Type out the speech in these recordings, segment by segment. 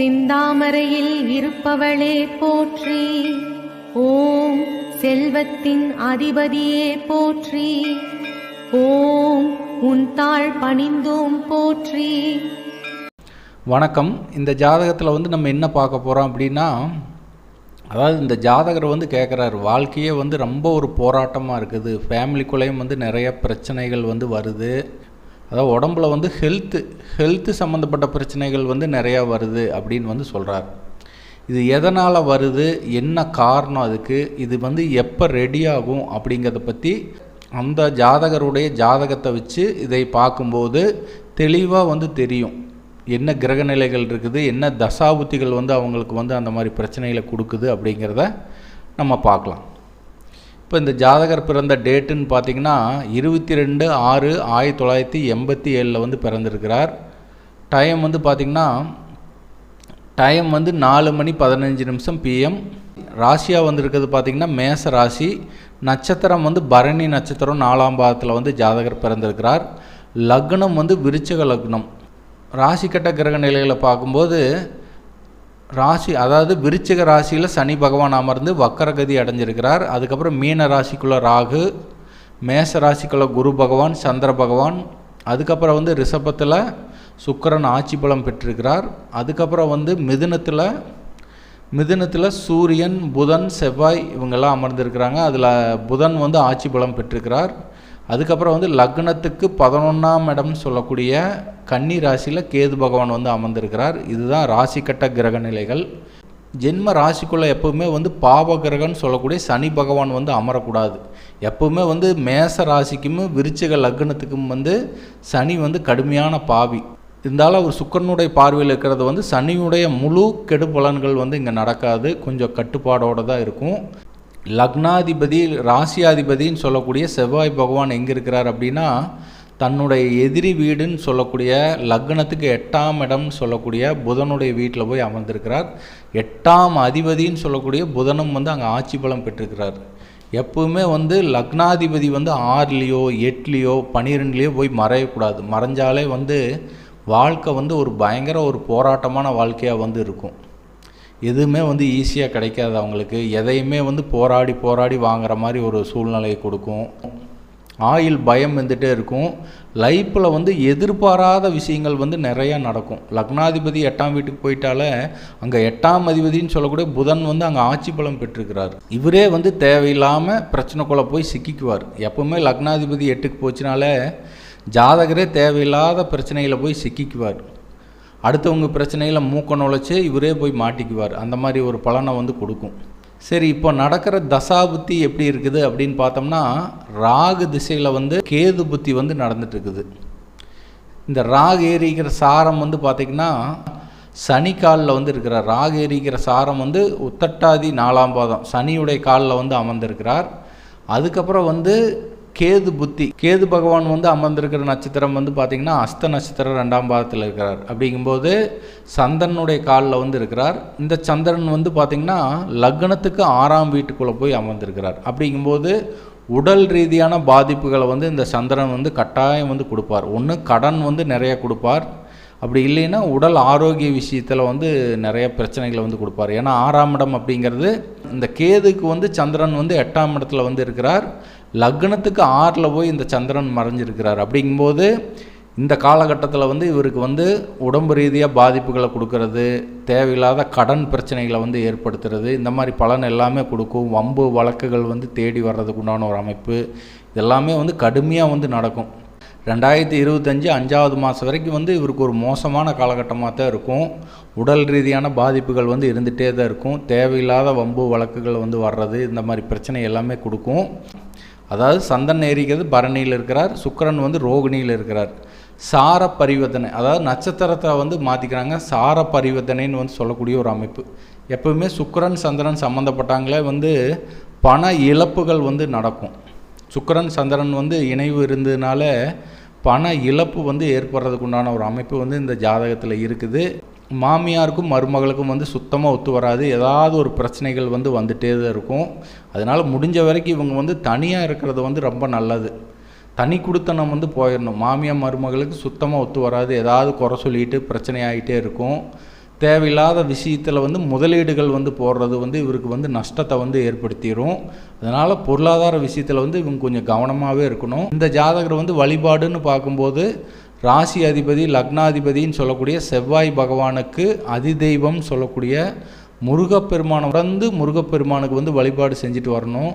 சிந்தாமரையில் இருப்பவளே போற்றி. ஓம் செல்வத்தின் அதிபதியே போற்றி. ஓம் உன் தாழ் பணிந்தோம் போற்றி. வணக்கம். இந்த ஜாதகத்தில் வந்து நம்ம என்ன பார்க்க போகிறோம் அப்படின்னா அதாவது இந்த ஜாதகர் வந்து கேட்குறாரு வாழ்க்கையே வந்து ரொம்ப ஒரு போராட்டமாக இருக்குது. ஃபேமிலிக்குள்ளேயும் வந்து நிறைய பிரச்சனைகள் வந்து வருது. அதாவது உடம்புல வந்து ஹெல்த்து ஹெல்த்து சம்மந்தப்பட்ட பிரச்சனைகள் வந்து நிறையா வருது அப்படின்னு வந்து சொல்கிறார் இது எதனால் வருது? என்ன காரணம் அதுக்கு? இது வந்து எப்போ ரெடி ஆகும் அப்படிங்கிறத பற்றி அந்த ஜாதகருடைய ஜாதகத்தை வச்சு இதை பார்க்கும்போது தெளிவாக வந்து தெரியும். என்ன கிரகநிலைகள் இருக்குது? என்ன தசாபுத்திகள் வந்து அவங்களுக்கு வந்து அந்த மாதிரி பிரச்சனைகளை கொடுக்குது அப்படிங்கிறத நம்ம பார்க்கலாம். இப்போ இந்த ஜாதகர் பிறந்த டேட்டுன்னு பார்த்தீங்கன்னா இருபத்தி ரெண்டு ஆறு ஆயிரத்தி தொள்ளாயிரத்தி எண்பத்தி ஏழில் வந்து பிறந்திருக்கிறார். டைம் வந்து பார்த்திங்கன்னா டைம் வந்து நாலு மணி பதினஞ்சு நிமிஷம் பிஎம் ராசியாக வந்திருக்கிறது பார்த்திங்கன்னா மேச ராசி. நட்சத்திரம் வந்து பரணி நட்சத்திரம் நாலாம் பாதத்தில் வந்து ஜாதகர் பிறந்திருக்கிறார். லக்னம் வந்து விருச்சக லக்னம். ராசி கட்ட கிரக நிலைகளை பார்க்கும்போது ராசி அதாவது விருச்சிக ராசியில் சனி பகவான் அமர்ந்து வக்கரகதி அடைஞ்சிருக்கிறார். அதுக்கப்புறம் மீன ராசிக்குள்ளே ராகு மேச ராசிக்குள்ளே குரு பகவான் சந்திர பகவான் அதுக்கப்புறம் வந்து ரிஷபத்தில் சுக்கிரன் ஆட்சி பலம் பெற்றிருக்கிறார். அதுக்கப்புறம் வந்து மிதுனத்தில் மிதுனத்தில் சூரியன் புதன் செவ்வாய் இவங்கெல்லாம் அமர்ந்திருக்கிறாங்க. அதில் புதன் வந்து ஆட்சி பலம் பெற்றிருக்கிறார். அதுக்கப்புறம் வந்து லக்னத்துக்கு பதினொன்றாம் இடம்னு சொல்லக்கூடிய கன்னி ராசியில் கேது பகவான் வந்து அமர்ந்திருக்கிறார். இதுதான் ராசி கட்ட கிரக நிலைகள். ஜென்ம ராசிக்குள்ளே எப்பவுமே வந்து பாவ கிரகம்னு சொல்லக்கூடிய சனி பகவான் வந்து அமரக்கூடாது. எப்பவுமே வந்து மேச ராசிக்கும் விருச்சிக லக்னத்துக்கும் வந்து சனி வந்து கடுமையான பாவி. இருந்தாலும் அவர் சுக்கரனுடைய பார்வையில் இருக்கிறது வந்து சனியுடைய முழு கெடு பலன்கள் வந்து இங்கே நடக்காது. கொஞ்சம் கட்டுப்பாடோடு தான் இருக்கும். லக்னாதிபதி ராசியாதிபதின்னு சொல்லக்கூடிய செவ்வாய் பகவான் எங்கே இருக்கிறார் அப்படின்னா தன்னுடைய எதிரி வீடுன்னு சொல்லக்கூடிய லக்னத்துக்கு எட்டாம் இடம்னு சொல்லக்கூடிய புதனுடைய வீட்டில் போய் அமர்ந்திருக்கிறார். எட்டாம் அதிபதின்னு சொல்லக்கூடிய புதனும் வந்து அங்கே ஆட்சி பலம் பெற்றிருக்கிறார். எப்பவுமே வந்து லக்னாதிபதி வந்து ஆறுலேயோ எட்டுலேயோ பனிரெண்டுலேயோ போய் மறையக்கூடாது. மறைஞ்சாலே வந்து வாழ்க்கை வந்து ஒரு பயங்கர ஒரு போராட்டமான வாழ்க்கையாக வந்து இருக்கும். எதுவுமே வந்து ஈஸியாக கிடைக்காது அவங்களுக்கு. எதையுமே வந்து போராடி போராடி வாங்குற மாதிரி ஒரு சூழ்நிலையை கொடுக்கும். ஆயில் பயம் வந்துட்டே இருக்கும். லைஃப்பில் வந்து எதிர்பாராத விஷயங்கள் வந்து நிறையா நடக்கும். லக்னாதிபதி எட்டாம் வீட்டுக்கு போயிட்டாலே அங்கே எட்டாம் அதிபதின்னு சொல்லக்கூடிய புதன் வந்து அங்கே ஆட்சி பலம் பெற்றிருக்கிறார். இவரே வந்து தேவையில்லாமல் பிரச்சனைக்குள்ளே போய் சிக்கிக்குவார். எப்பவுமே லக்னாதிபதி எட்டுக்கு போச்சுனாலே ஜாதகரே தேவையில்லாத பிரச்சனைகளை போய் சிக்கிக்குவார். அடுத்தவங்க பிரச்சனையில் மூக்க நுழைச்சி இவரே போய் மாட்டிக்குவார். அந்த மாதிரி ஒரு பலனை வந்து கொடுக்கும். சரி இப்போ நடக்கிற தசாபுத்தி எப்படி இருக்குது அப்படின்னு பார்த்தோம்னா ராகு திசையில் வந்து கேது புத்தி வந்து நடந்துட்டுருக்குது. இந்த ராகு ஏறிக்கிற சாரம் வந்து பார்த்திங்கன்னா சனி காலில் வந்து இருக்கிற ராகு ஏறிக்கிற சாரம் வந்து உத்தட்டாதி நாலாம் பாதம். சனியுடைய காலில் வந்து அமர்ந்திருக்கிறார். அதுக்கப்புறம் வந்து கேது புத்தி. கேது பகவான் வந்து அமர்ந்திருக்கிற நட்சத்திரம் வந்து பார்த்திங்கன்னா அஸ்த நட்சத்திரம் ரெண்டாம் பாதத்தில் இருக்கிறார். அப்படிங்கும்போது சந்திரனுடைய காலில் வந்து இருக்கிறார். இந்த சந்திரன் வந்து பார்த்திங்கன்னா லக்னத்துக்கு ஆறாம் வீட்டுக்குள்ளே போய் அமர்ந்திருக்கிறார். அப்படிங்கும்போது உடல் ரீதியான பாதிப்புகளை வந்து இந்த சந்திரன் வந்து கட்டாயம் வந்து கொடுப்பார். ஒன்று கடன் வந்து நிறைய கொடுப்பார். அப்படி இல்லைன்னா உடல் ஆரோக்கிய விஷயத்தில் வந்து நிறைய பிரச்சனைகளை வந்து கொடுப்பார். ஏன்னா ஆறாம் இடம் அப்படிங்கிறது இந்த கேதுக்கு வந்து சந்திரன் வந்து எட்டாம் இடத்துல வந்து இருக்கிறார். லக்னத்துக்கு ஆறில் போய் இந்த சந்திரன் மறைஞ்சிருக்கிறார். அப்படிங்கும்போது இந்த காலகட்டத்தில் வந்து இவருக்கு வந்து உடம்பு ரீதியாக பாதிப்புகளை கொடுக்கறது தேவையில்லாத கடன் பிரச்சனைகளை வந்து ஏற்படுத்துறது இந்த மாதிரி பலன் எல்லாமே கொடுக்கும். வம்பு வழக்குகள் வந்து தேடி வர்றதுக்கு உண்டான ஒரு அமைப்பு. இதெல்லாமே வந்து கடுமையாக வந்து நடக்கும். ரெண்டாயிரத்தி இருபத்தஞ்சி அஞ்சாவது மாதம் வரைக்கும் வந்து இவருக்கு ஒரு மோசமான காலகட்டமாக தான் இருக்கும். உடல் ரீதியான பாதிப்புகள் வந்து இருந்துகிட்டே தான் இருக்கும். தேவையில்லாத வம்பு வழக்குகள் வந்து வர்றது இந்த மாதிரி பிரச்சனை எல்லாமே கொடுக்கும். அதாவது சந்தன் ஏறிக்கிறது பரணியில் இருக்கிறார் சுக்கரன் வந்து ரோகிணியில் இருக்கிறார். சார பரிவர்த்தனை அதாவது நட்சத்திரத்தை வந்து மாற்றிக்கிறாங்க சார பரிவர்த்தனைன்னு வந்து சொல்லக்கூடிய ஒரு அமைப்பு. எப்பவுமே சுக்கரன் சந்திரன் சம்மந்தப்பட்டாங்களே வந்து பண இழப்புகள் வந்து நடக்கும். சுக்கிரன் சந்திரன் வந்து இணைவு இருந்ததுனால பண இழப்பு வந்து ஏற்படுறதுக்கு உண்டான ஒரு அமைப்பு வந்து இந்த ஜாதகத்தில் இருக்குது. மாமியாருக்கும் மருமகளுக்கும் வந்து சுத்தமாக ஒத்து வராது. ஏதாவது ஒரு பிரச்சனைகள் வந்து வந்துட்டே தான் இருக்கும். அதனால் முடிஞ்ச வரைக்கும் இவங்க வந்து தனியாக இருக்கிறது வந்து ரொம்ப நல்லது. தனி கொடுத்தனம் வந்து போயிடணும். மாமியார் மருமகளுக்கு சுத்தமாக ஒத்து வராது. ஏதாவது குறை சொல்லிட்டு பிரச்சனை ஆகிட்டே இருக்கும். தேவையில்லாத விஷயத்தில் வந்து முதலீடுகள் வந்து போடுறது வந்து இவருக்கு வந்து நஷ்டத்தை வந்து ஏற்படுத்திடும் அதனால் பொருளாதார விஷயத்தில் வந்து இவங்க கொஞ்சம் கவனமாகவே இருக்கணும். இந்த ஜாதகர் வந்து வழிபாடுன்னு பார்க்கும்போது ராசி அதிபதி லக்னாதிபதின்னு சொல்லக்கூடிய செவ்வாய் பகவானுக்கு அதிதெய்வம் சொல்லக்கூடிய முருகப்பெருமானை தொடர்ந்து முருகப்பெருமானுக்கு வந்து வழிபாடு செஞ்சுட்டு வரணும்.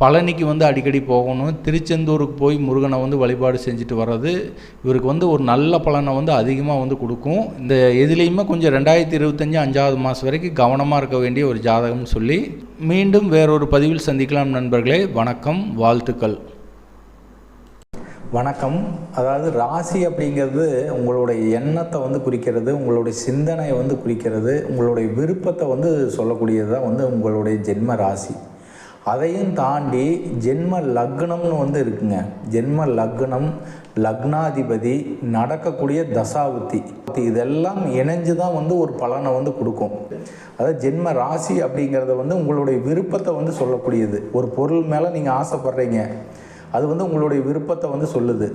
பழனிக்கு வந்து அடிக்கடி போகணும். திருச்செந்தூருக்கு போய் முருகனை வந்து வழிபாடு செஞ்சுட்டு வர்றது இவருக்கு வந்து ஒரு நல்ல பலனை வந்து அதிகமாக வந்து கொடுக்கும். இந்த எதுலேயுமே கொஞ்சம் ரெண்டாயிரத்தி இருபத்தஞ்சி அஞ்சாவது மாதம் வரைக்கும் கவனமாக இருக்க வேண்டிய ஒரு ஜாதகம்னு சொல்லி மீண்டும் வேறொரு பதிவில் சந்திக்கலாம் நண்பர்களே. வணக்கம் வாழ்த்துக்கள். வணக்கம். அதாவது ராசி அப்படிங்கிறது உங்களுடைய எண்ணத்தை வந்து குறிக்கிறது உங்களுடைய சிந்தனையை வந்து குறிக்கிறது உங்களுடைய விருப்பத்தை வந்து சொல்லக்கூடியது தான் வந்து உங்களுடைய ஜென்ம ராசி. அதையும் தாண்டி ஜென்ம லக்னம்னு வந்து இருக்குங்க. ஜென்ம லக்னம் லக்னாதிபதி நடக்கக்கூடிய தசாவுத்தி இதெல்லாம் இணைஞ்சு தான் வந்து ஒரு பலனை வந்து கொடுக்கும். அதாவது ஜென்ம ராசி அப்படிங்கிறத வந்து உங்களுடைய விருப்பத்தை வந்து சொல்லக்கூடியது. ஒரு பொருள் மேலே நீங்கள் ஆசைப்படுறீங்க. அது வந்து உங்களுடைய விருப்பத்தை வந்து சொல்லுது.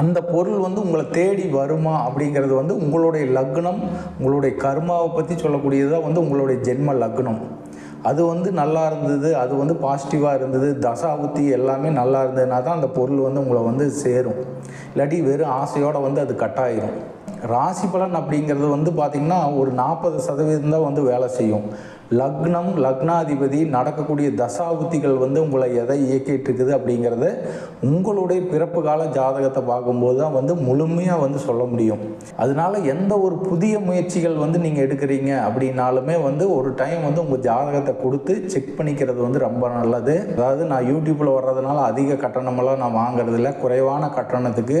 அந்த பொருள் வந்து உங்களை தேடி வருமா அப்படிங்கிறது வந்து உங்களுடைய லக்னம் உங்களுடைய கர்மாவை பற்றி சொல்லக்கூடியதாக வந்து உங்களுடைய ஜென்ம லக்னம். அது வந்து நல்லா இருந்தது அது வந்து பாசிட்டிவாக இருந்தது தசாபுத்தி எல்லாமே நல்லா இருந்ததுனா தான் அந்த பொருள் வந்து உங்களை வந்து சேரும். இல்லாட்டி வெறும் ஆசையோடு வந்து அது கட்டாயிரும் ராசி பலன் அப்படிங்கிறது வந்து பார்த்திங்கன்னா ஒரு நாற்பது சதவீதம் தான் வந்து வேலை செய்யும். லக்னம் லக்னாதிபதி நடக்கக்கூடிய தசாபுத்திகள் வந்து உங்களை எதை இயக்கிட்டு இருக்குது அப்படிங்கிறத உங்களுடைய பிறப்பு கால ஜாதகத்தை பார்க்கும்போது தான் வந்து முழுமையாக வந்து சொல்ல முடியும். அதனால எந்த ஒரு புதிய முயற்சிகள் வந்து நீங்கள் எடுக்கிறீங்க அப்படின்னாலுமே வந்து ஒரு டைம் வந்து உங்கள் ஜாதகத்தை கொடுத்து செக் பண்ணிக்கிறது வந்து ரொம்ப நல்லது. அதாவது நான் யூடியூப்பில் வர்றதுனால அதிக கட்டணமெல்லாம் நான் வாங்குறதில்ல. குறைவான கட்டணத்துக்கு